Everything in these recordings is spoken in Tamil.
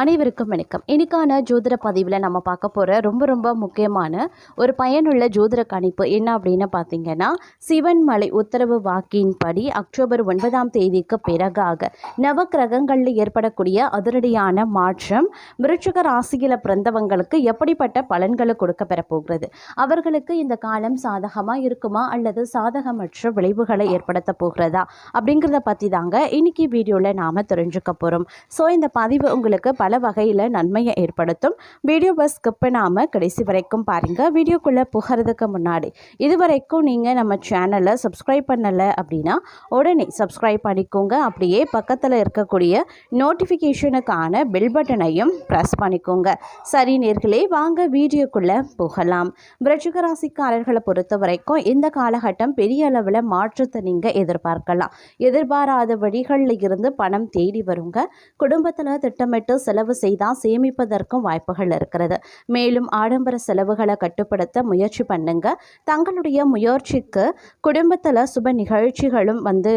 அனைவருக்கும் வணக்கம். இன்னைக்கான ஜோதிட பதிவில் நம்ம பார்க்க போகிற ரொம்ப ரொம்ப முக்கியமான ஒரு பயனுள்ள ஜோதிட கணிப்பு என்ன அப்படின்னு பார்த்தீங்கன்னா சிவன்மலை உத்தரவு வாக்கின்படி அக்டோபர் ஒன்பதாம் தேதிக்கு பிறகாக நவக்கிரகங்களில் ஏற்படக்கூடிய அதிரடியான மாற்றம் விருச்சிக ராசியில் பிறந்தவங்களுக்கு எப்படிப்பட்ட பலன்களை கொடுக்க பெறப்போகிறது? அவர்களுக்கு இந்த காலம் சாதகமாக இருக்குமா? அல்லது சாதகமற்ற விளைவுகளை ஏற்படுத்த போகிறதா? அப்படிங்கிறத பற்றி தாங்க இன்னைக்கு வீடியோவில் நாம் தெரிஞ்சுக்க போகிறோம் ஸோ இந்த பதிவு உங்களுக்கு பல வகையில் நன்மையை ஏற்படுத்தும். வீடியோவை ஸ்கிப் பண்ணாமல் கடைசி வரைக்கும் பாருங்கள் வீடியோக்குள்ளே புகிறதுக்கு முன்னாடி இது வரைக்கும் நீங்கள் நம்ம சேனலை சப்ஸ்கிரைப் பண்ணலை அப்படின்னா உடனே சப்ஸ்கிரைப் பண்ணிக்கோங்க. அப்படியே பக்கத்தில் இருக்கக்கூடிய நோட்டிஃபிகேஷனுக்கான பெல் பட்டனையும் ப்ரெஸ் பண்ணிக்கோங்க. சரி நேர்களே வாங்க வீடியோக்குள்ளே போகலாம். விருச்சிக ராசிக்காரர்களை பொறுத்த வரைக்கும் இந்த காலகட்டம் பெரிய அளவில் மாற்றத்தை நீங்கள் எதிர்பார்க்கலாம். எதிர்பாராத வழிகளில் இருந்து பணம் தேடி வருங்க. குடும்பத்தில் திட்டமிட்டு செலவு செய்தால் சேமிப்பதற்கும் வாய்ப்புகள் இருக்கிறது. மேலும் ஆடம்பர செலவுகளை கட்டுப்படுத்த முயற்சி பண்ணுங்க. தங்களுடைய முயற்சிக்கு குடும்பத்தில் சுப நிகழ்ச்சிகளும் வந்து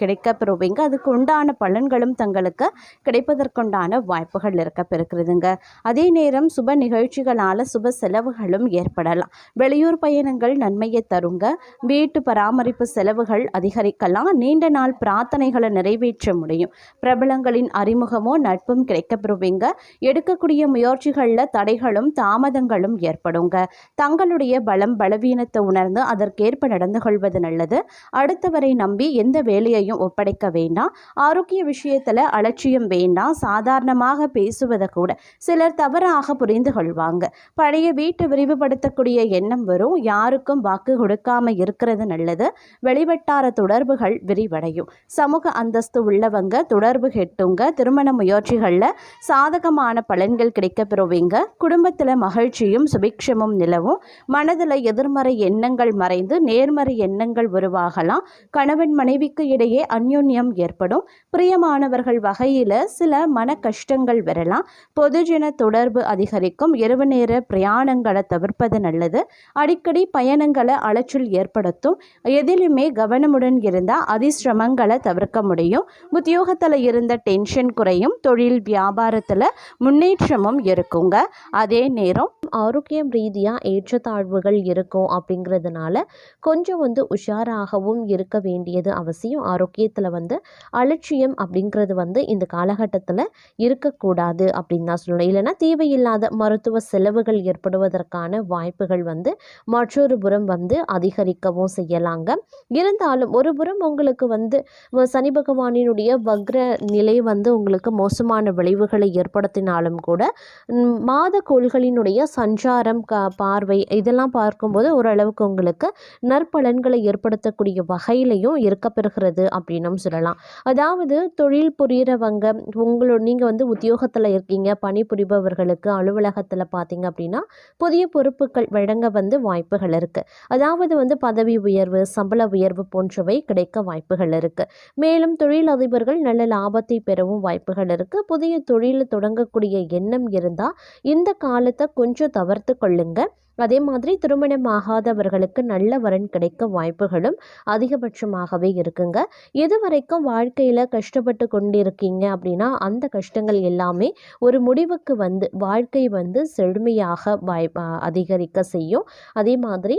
கிடைக்க பெறுவீங்க அதுக்கு உண்டான பலன்களும் தங்களுக்கு கிடைப்பதற்குண்டான வாய்ப்புகள் இருக்க பெறுகிறதுங்க அதே நேரம் சுப நிகழ்ச்சிகளால் சுப செலவுகளும் ஏற்படலாம். வெளியூர் பயணங்கள் நன்மையை தருங்க. வீட்டு பராமரிப்பு செலவுகள் அதிகரிக்கலாம். நீண்ட நாள் பிரார்த்தனைகளை நிறைவேற்ற முடியும். பிரபலங்களின் அறிமுகமோ நட்பும் கிடைக்கப்பெறுவீங்க எடுக்கக்கூடிய முயற்சிகளில் தடைகளும் தாமதங்களும் ஏற்படுங்க. தங்களுடைய பலம் பலவீனத்தை உணர்ந்து அதற்கேற்ப நடந்து கொள்வது நல்லது. அடுத்தவரை நம்பி எந்த வேலையையும் ஒப்படைக்க வேண்டாம். ஆரோக்கிய விஷயத்தில் அலட்சியம் வேண்டாம். சாதாரணமாக பேசுவதை கூட சிலர் தவறாக புரிந்து கொள்வாங்க. பழைய வீட்டை விரிவுபடுத்தக்கூடிய எண்ணம் வரும். யாருக்கும் வாக்கு கொடுக்காம இருக்கிறது நல்லது. வெளிவட்டார தொடர்புகள் விரிவடையும். சமூக அந்தஸ்து உள்ளவங்க தொடர்பு கெட்டுங்க. திருமண முயற்சிகளில் சாதகமான பலன்கள் கிடைக்க பெறுவீங்க குடும்பத்தில் மகிழ்ச்சியும் சுபிக்ஷமும் நிலவும். மனதில் எதிர்மறை எண்ணங்கள் மறைந்து நேர்மறை எண்ணங்கள் உருவாகலாம். கணவன் மனைவிக்கு இடையே அந்யோன்யம் ஏற்படும். பிரியமானவர்கள் வகையில் சில மன கஷ்டங்கள் வரலாம். பொதுஜன தொடர்பு அதிகரிக்கும். இரவு நேர பிரயாணங்களை தவிர்ப்பது நல்லது. அடிக்கடி பயணங்களை அலைச்சல் ஏற்படுத்தும். எதிலுமே கவனமுடன் இருந்தால் அதிசிரமங்களை தவிர்க்க முடியும். உத்தியோகத்தில் இருந்த டென்ஷன் குறையும். தொழில் வியாபாரத்தில் முன்னேற்றமும் இருக்குங்க. அதே நேரம் ஆரோக்கியம் ரீதியாக ஏற்றத்தாழ்வுகள் இருக்கும் அப்படிங்கிறதுனால கொஞ்சம் வந்து உஷாராகவும் இருக்க வேண்டியது அவசியம். ஆரோக்கியத்தில் வந்து அலட்சியம் அப்படிங்கிறது வந்து இந்த காலகட்டத்தில் இருக்கக்கூடாது அப்படின்னு தான் சொல்லணும். இல்லைன்னா தேவையில்லாத மருத்துவ செலவுகள் ஏற்படுவதற்கான வாய்ப்புகள் வந்து மற்றொரு புறம் வந்து அதிகரிக்கவும் செய்யலாங்க. இருந்தாலும் ஒரு புறம் உங்களுக்கு வந்து சனி பகவானினுடைய வக்ர நிலை வந்து உங்களுக்கு மோசமான விளைவுகளை ஏற்படுத்தினாலும் கூட மாத கோள்களினுடைய சஞ்சாரம் க பார்வை இதெல்லாம் பார்க்கும்போது ஓரளவுக்கு உங்களுக்கு நற்பலன்களை ஏற்படுத்தக்கூடிய வகையிலையும் இருக்கப்பெறுகிறது அப்படின்னும் சொல்லலாம். அதாவது தொழில் புரிகிறவங்க உங்களோட நீங்கள் வந்து உத்தியோகத்தில் இருக்கீங்க பணிபுரிபவர்களுக்கு அலுவலகத்தில் பார்த்தீங்க அப்படின்னா புதிய பொறுப்புகள் வழங்க வந்து வாய்ப்புகள் இருக்குது அதாவது வந்து பதவி உயர்வு சம்பள உயர்வு போன்றவை கிடைக்க வாய்ப்புகள் இருக்குது மேலும் தொழிலதிபர்கள் நல்ல லாபத்தை பெறவும் வாய்ப்புகள் இருக்குது புதிய தொழில் தொடங்கக்கூடிய எண்ணம் இருந்தால் இந்த காலத்தை கொஞ்சம் தவிர்த்து கொள்ளுங்க. அதே மாதிரி திருமணமாகாதவர்களுக்கு நல்ல வரன் கிடைக்க வாய்ப்புகளும் அதிகபட்சமாகவே இருக்குங்க. எது வரைக்கும் வாழ்க்கையில் கஷ்டப்பட்டு கொண்டிருக்கீங்க அப்படின்னா அந்த கஷ்டங்கள் எல்லாமே ஒரு முடிவுக்கு வந்து வாழ்க்கை வந்து செழுமையாக வாய் அதிகரிக்க செய்யும். அதே மாதிரி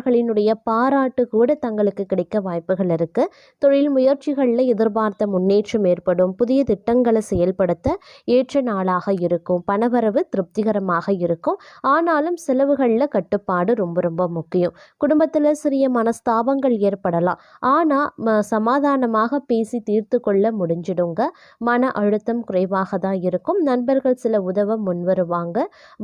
மேலாளர்களினுடைய பாராட்டு கூட தங்களுக்கு கிடைக்க வாய்ப்புகள் இருக்கு. தொழில் முயற்சிகளில் எதிர்பார்த்த முன்னேற்றம் ஏற்படும். புதிய திட்டங்களை செயல்படுத்த ஏற்ற நாளாக இருக்கும். பணவரவு திருப்திகரமாக இருக்கும். ஆனாலும் செலவுகளில் கட்டுப்பாடு ரொம்ப ரொம்ப முக்கியம். குடும்பத்தில் சிறிய மனஸ்தாபங்கள் ஏற்படலாம். ஆனால் சமாதானமாக பேசி தீர்த்து கொள்ள முடிஞ்சிடுங்க. மன அழுத்தம் குறைவாக தான் இருக்கும். நண்பர்கள் சில உதவ முன்வருவாங்க.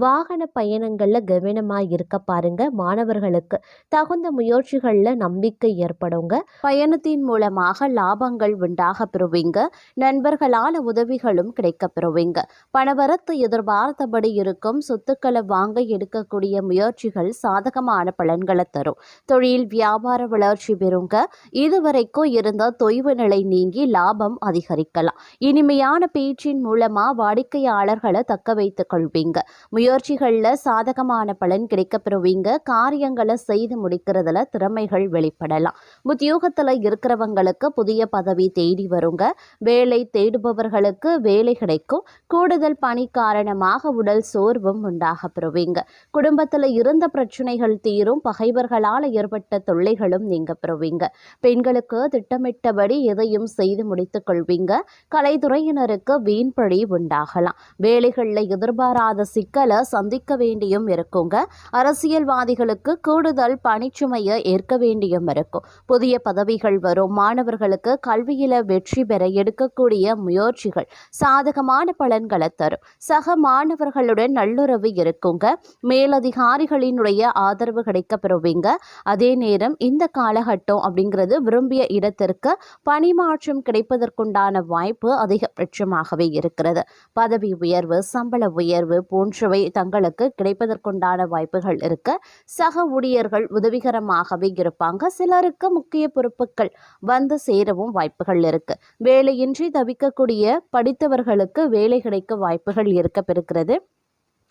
வாகன பயணங்களில் கவனமாக இருக்க பாருங்க. மாணவர்களுக்கு தகுந்த முயற்சிகளில் நம்பிக்கை ஏற்படுங்க. பயணத்தின் மூலமாக லாபங்கள் உண்டாக பெறுவீங்க. நண்பர்களால் உதவிகளும் கிடைக்க பெறுவீங்க. பணவரத்து எதிர்பார்த்தபடி இருக்கும் சொத்துக்களை வாங்க எடுக்கக்கூடிய முயற்சிகள் சாதகமான பலன்களை தரும். தொழில் வியாபார வளர்ச்சி பெறுங்க. இதுவரைக்கும் இருந்த தொய்வு நிலை நீங்கி லாபம் அதிகரிக்கலாம். இனிமையான பேச்சின் மூலமா வாடிக்கையாளர்களை தக்க வைத்துக் கொள்வீங்க. முயற்சிகளில் சாதகமான பலன் கிடைக்க பெறுவீங்க. காரியங்களை செய்து முடிக்கிறதுல திறமைகள் வெளிப்படலாம். உத்தியோகத்தில் இருக்கிறவங்களுக்கு புதிய பதவி தேடி வருங்க. வேலை தேடுபவர்களுக்கு வேலை கிடைக்கும். கூடுதல் பணி காரணமாக உடல் சோர்வும் உண்டாக பெறுவீங்க. குடும்பத்தில் இருந்த பிரச்சனைகள் தீரும். பகைவர்களால் ஏற்பட்ட தொல்லைகளும் நீங்க பெறுவீங்க. பெண்களுக்கு திட்டமிட்டபடி எதையும் செய்து முடித்துக் கொள்வீங்க. கலைத்துறையினருக்கு வீண்பழி உண்டாகலாம். வேலைகளில் எதிர்பாராத சிக்கலை சந்திக்க வேண்டியும் இருக்குங்க. அரசியல்வாதிகளுக்கு கூடுதல் பணிச்சுமையை ஏற்க வேண்டியும் இருக்கும். புதிய பதவிகள் வரும். மாணவர்களுக்கு கல்வியில வெற்றி பெற எடுக்கக்கூடிய முயற்சிகள் சாதகமான பலன்களை தரும். சக மாணவர்களுடன் நல்லுறவு இருக்குங்க. மேலதிகாரிகளினுடைய ஆதரவு கிடைக்க பெறுவீங்க அதே நேரம் இந்த காலகட்டம் அப்படிங்கிறது விரும்பிய இடத்திற்கு பணிமாற்றம் கிடைப்பதற்குண்டான வாய்ப்பு அதிகபட்சமாகவே இருக்கிறது. பதவி உயர்வு சம்பள உயர்வு போன்றவை தங்களுக்கு கிடைப்பதற்குண்டான வாய்ப்புகள் இருக்கு. சக ஊழியர்கள் உதவிகரமாகவே இருப்பாங்க. சிலருக்கு முக்கிய பொறுப்புகள் வந்து சேரவும் வாய்ப்புகள் இருக்கு. வேலையின்றி தவிக்கக்கூடிய படித்தவர்களுக்கு வேலை கிடைக்க வாய்ப்புகள் இருக்க பெறுகிறது.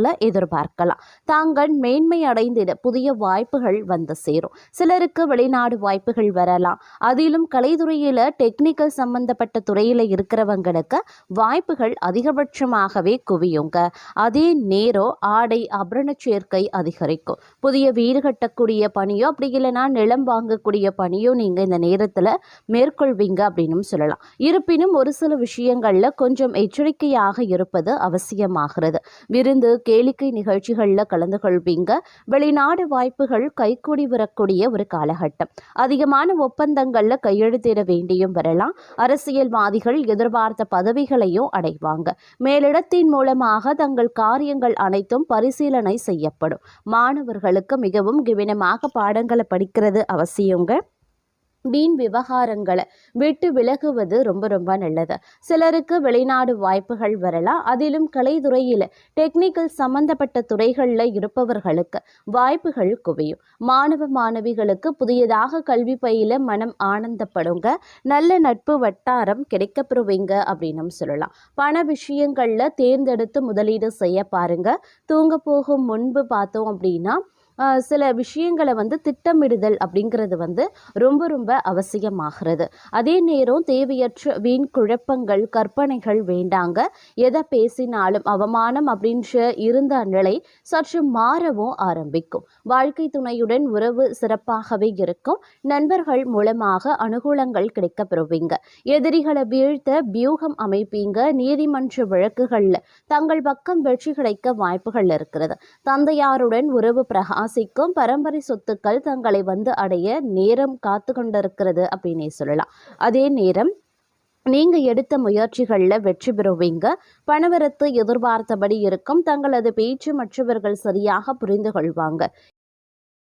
எதிர்பார்க்கலாம். தாங்கள் மேன்மை அடைந்திட புதிய வாய்ப்புகள் வந்து சேரும். சிலருக்கு வெளிநாடு வாய்ப்புகள் வரலாம். அதிலும் கலைத்துறையில் டெக்னிக்கல் சம்பந்தப்பட்ட துறையில் இருக்கிறவங்களுக்கு வாய்ப்புகள் அதிகபட்சமாகவே குவியுங்க. அதே நேரம் ஆடை அபரண சேர்க்கை அதிகரிக்கும். புதிய வீடு கட்டக்கூடிய பணியோ அப்படி இல்லைன்னா நிலம் வாங்கக்கூடிய பணியோ நீங்கள் இந்த நேரத்தில் மேற்கொள்வீங்க அப்படின்னு சொல்லலாம். இருப்பினும் ஒரு சில விஷயங்களில் கொஞ்சம் எச்சரிக்கையாக இருப்பது அவசியமாகிறது. விருந்து கேளிக்கை நிகழ்ச்சிகளில் கலந்து கொள்வீங்க வெளிநாடு வாய்ப்புகள் கைக்கூடி வரக்கூடிய ஒரு காலகட்டம். அதிகமான ஒப்பந்தங்களில் கையெழுத்திட வேண்டியும் வரலாம். அரசியல்வாதிகள் எதிர்பார்த்த பதவிகளையும் அடைவாங்க. மேலிடத்தின் மூலமாக தங்கள் காரியங்கள் அனைத்தும் பரிசீலனை செய்யப்படும். மாணவர்களுக்கு மிகவும் கவனமாக பாடங்களை படிக்கிறது அவசியங்க. வீண் விவகாரங்களை விட்டு விலகுவது ரொம்ப ரொம்ப நல்லது. சிலருக்கு வெளிநாடு வாய்ப்புகள் வரலாம். அதிலும் கலைத்துறையில் டெக்னிக்கல் சம்பந்தப்பட்ட துறைகளில் இருப்பவர்களுக்கு வாய்ப்புகள் குவியும். மாணவ மாணவிகளுக்கு புதியதாக கல்வி பயில மனம் ஆனந்தப்படுங்க. நல்ல நட்பு வட்டாரம் கிடைக்கப்பெறுவீங்க அப்படின்னு சொல்லலாம். பண விஷயங்களில் தேர்ந்தெடுத்து முதலீடு செய்ய பாருங்க. தூங்க போகும் முன்பு பார்த்தோம் அப்படின்னா சில விஷயங்களை வந்து திட்டமிடுதல் அப்படிங்கிறது வந்து ரொம்ப ரொம்ப அவசியமாகிறது. அதே நேரம் தேவையற்ற வீண் குழப்பங்கள் கற்பனைகள் வேண்டாங்க. எதை பேசினாலும் அவமானம் அப்படின்ற இருந்த நிலை சற்று மாறவும் ஆரம்பிக்கும். வாழ்க்கை துணையுடன் உறவு சிறப்பாகவே இருக்கும். நண்பர்கள் மூலமாக அனுகூலங்கள் கிடைக்க பெறுவீங்க எதிரிகளை வீழ்த்த வியூகம் அமைப்பீங்க. நீதிமன்ற வழக்குகளில் தங்கள் பக்கம் வெற்றி கிடைக்க வாய்ப்புகள் இருக்கிறது. தந்தையாருடன் உறவு பிரகாச ராசிக்கும் பரம்பரை சொத்துக்கள் தங்களை வந்து அடைய நேரம் காத்து கொண்டிருக்கிறது அப்படின்னே சொல்லலாம். அதே நேரம் நீங்கள் எடுத்த முயற்சிகளில் வெற்றி பெறுவீங்க. பணவரத்து எதிர்பார்த்தபடி இருக்கும். தங்களது பேச்சு மற்றவர்கள் சரியாக புரிந்து கொள்வாங்க.